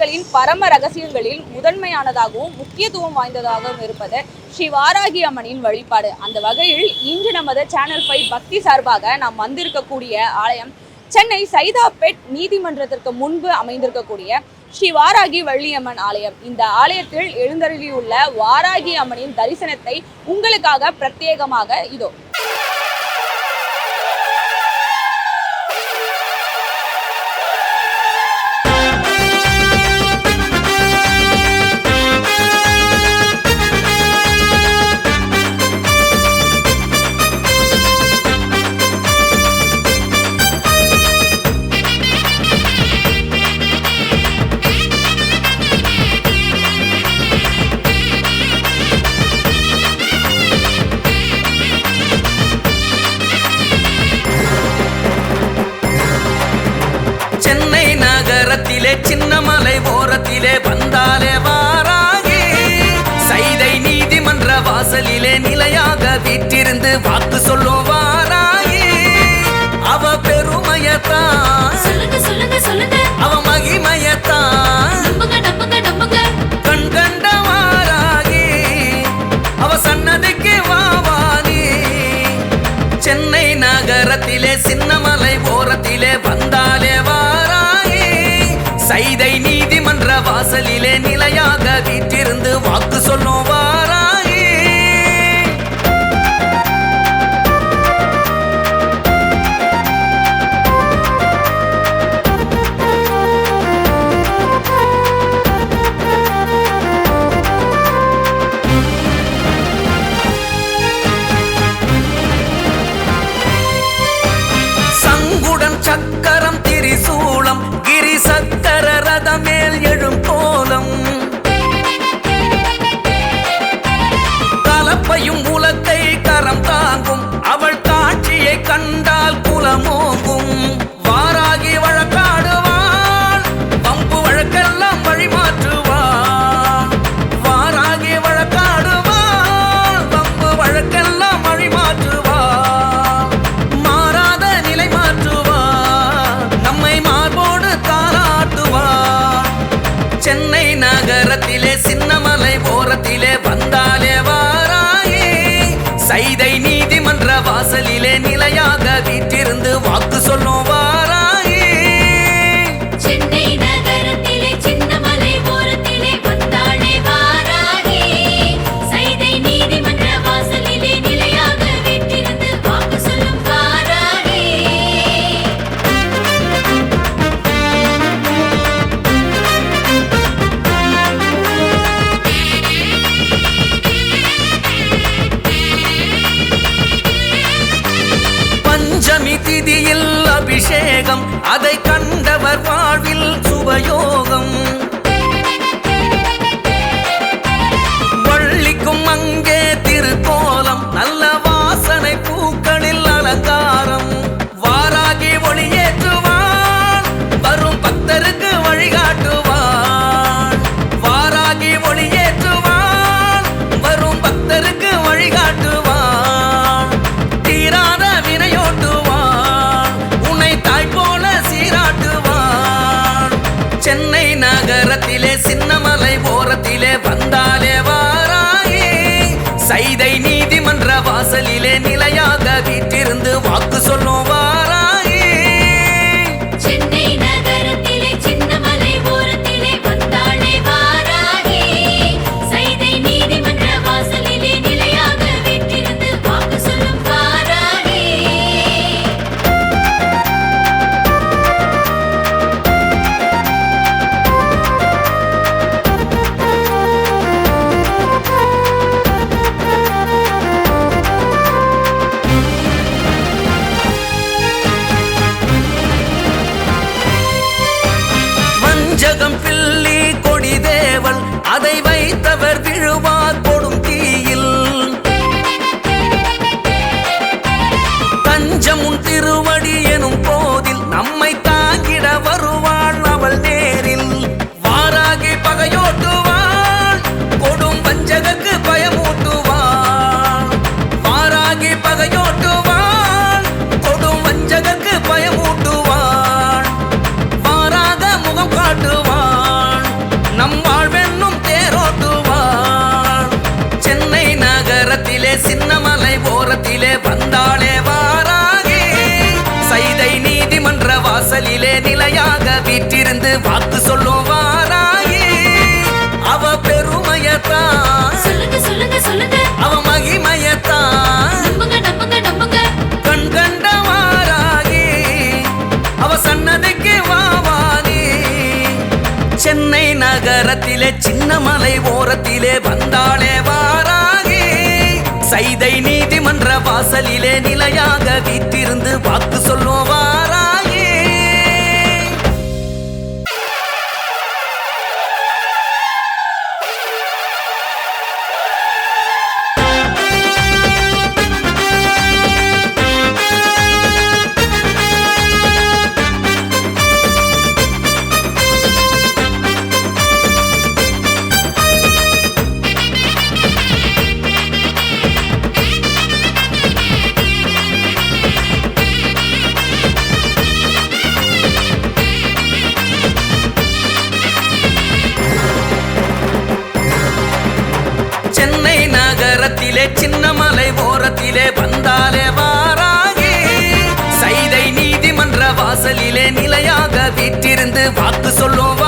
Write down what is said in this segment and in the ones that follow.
அவர்களின் பரம ரகசியங்களில் முதன்மையானதாகவும் முக்கியத்துவம் வாய்ந்ததாகவும் இருப்பது ஸ்ரீ வாராகி அம்மனின் வழிபாடு. அந்த வகையில் இன்று நமது சேனல் ஃபைவ் பக்தி சார்பாக நாம் வந்திருக்கக்கூடிய ஆலயம் சென்னை சைதாப்பேட் நீதிமன்றத்திற்கு முன்பு அமைந்திருக்கக்கூடிய ஸ்ரீ வாராகி வள்ளியம்மன் ஆலயம். இந்த ஆலயத்தில் எழுந்தருளியுள்ள வாராகி அம்மனின் தரிசனத்தை உங்களுக்காக பிரத்யேகமாக இதோ சின்ன மலை ஓரத்திலே வாராகிலே சின்னமலை ஓரத்திலே வந்தாளே வாராகி. சைதை நீதிமன்ற வாசலிலே நிலையாக வீற்றிருந்து வாக்கு சொல்லும் வாராகி அவ பெருமையத்தான். சொல்லுங்க சொல்லுங்க சொல்லுங்க. அவ மகிமையத்தான். கண் கண்ட வாராகி. அவ சன்னதிக்கு வாவானி சென்னை நகரத்திலே சின்னமலை ஓரத்திலே வந்தாளே வா சைதை நீதிமன்ற வாசலிலே நிலையாக வீட்டிருந்து வாக்கு சொல் மயிலே சின்ன மலை ஓரத்திலே வந்தாலே வாராகி. சைதை நீதிமன்ற வாசலிலே நிலையாக வீட்டிருந்து வாக்கு சொல்லும்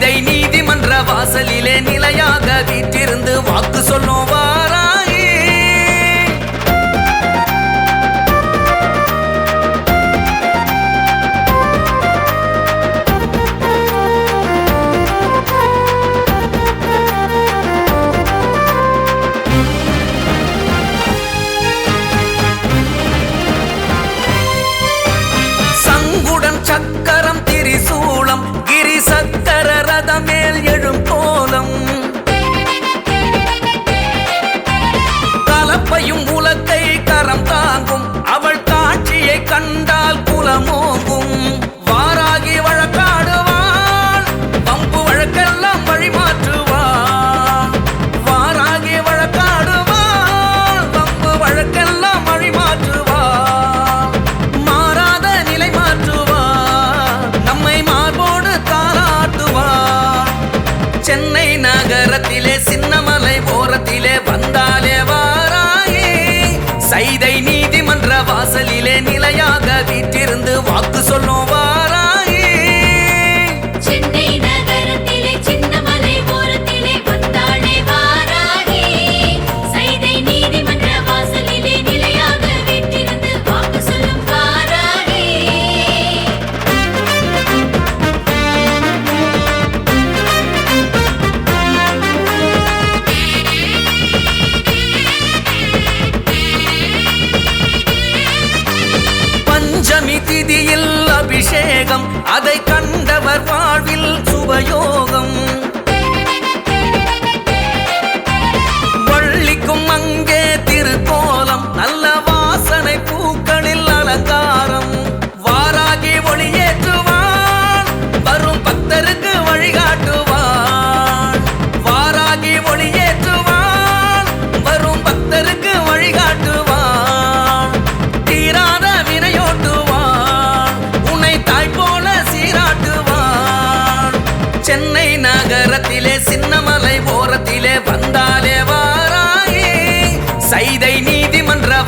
இதை நீதிமன்ற வாசலிலே நிலையாக வீற்றிருந்து வாக்கு சொன்னோம்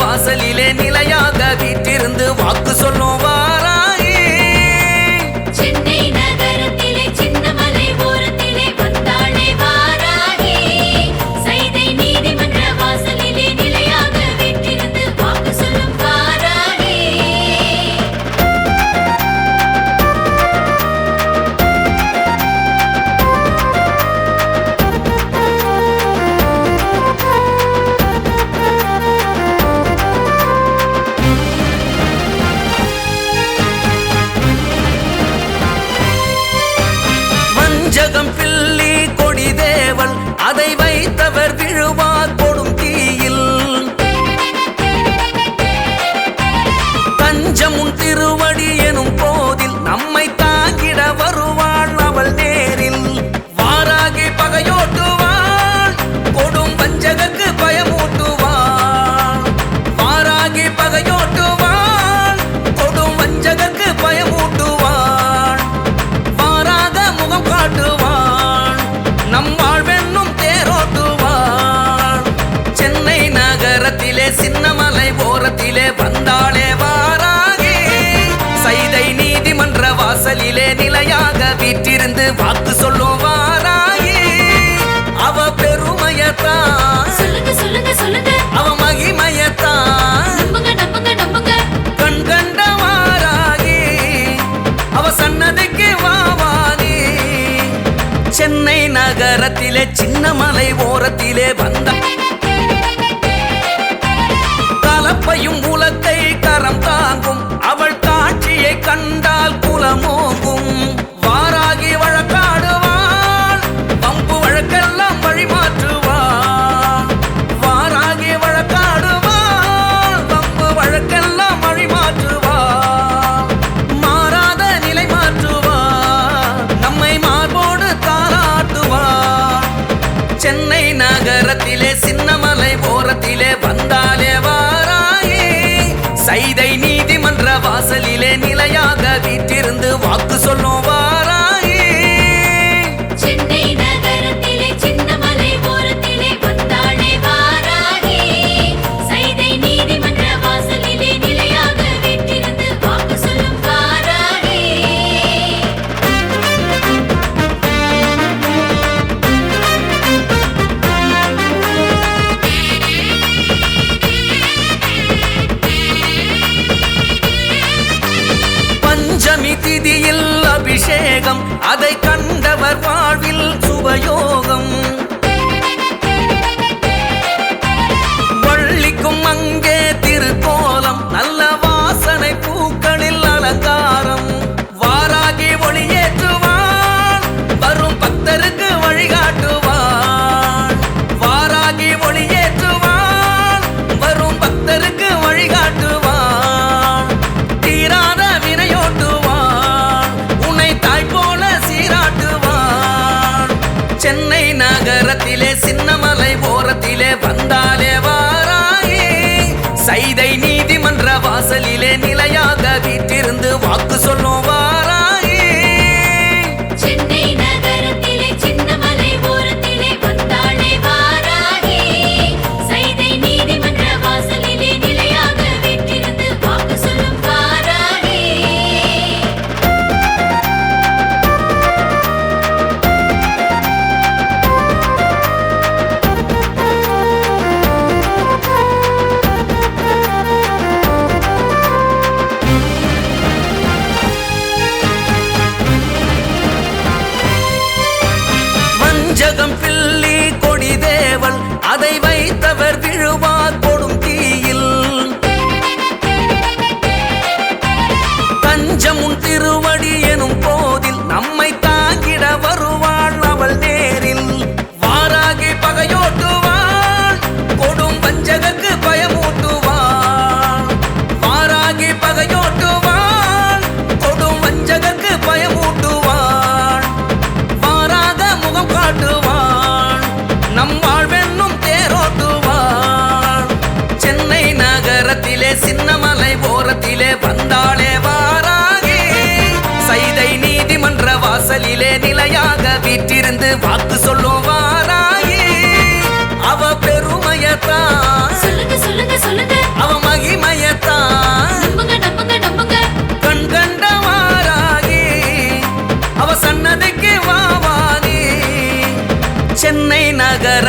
வாசலிலே நிலையா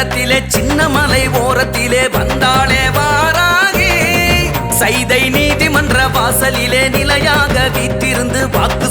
கரத்திலே சின்ன மலை ஓரத்திலே வந்தாளே வாராகி. சைதை நீதிமன்ற வாசலிலே நிலையாக வீட்டிருந்து வாக்கு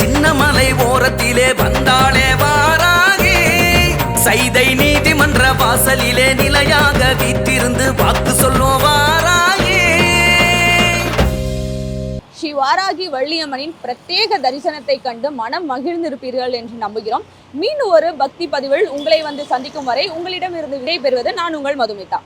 சின்ன சின்னமலை ஓரத்திலே வந்தாளே வாராகி. சைதை நீதிமன்ற வாசலிலே நிலையாக வீற்றிருந்து வாக்கு சொல்லும் வாராகி. ஸ்ரீ வாராகி வள்ளியம்மனின் பிரத்யேக தரிசனத்தை கண்டு மனம் மகிழ்ந்திருப்பீர்கள் என்று நம்புகிறோம். மீண்டும் ஒரு பக்தி பதிவில் உங்களை வந்து சந்திக்கும் வரை உங்களிடம் இருந்து விடைபெறுவது நான் உங்கள் மதுமிதா.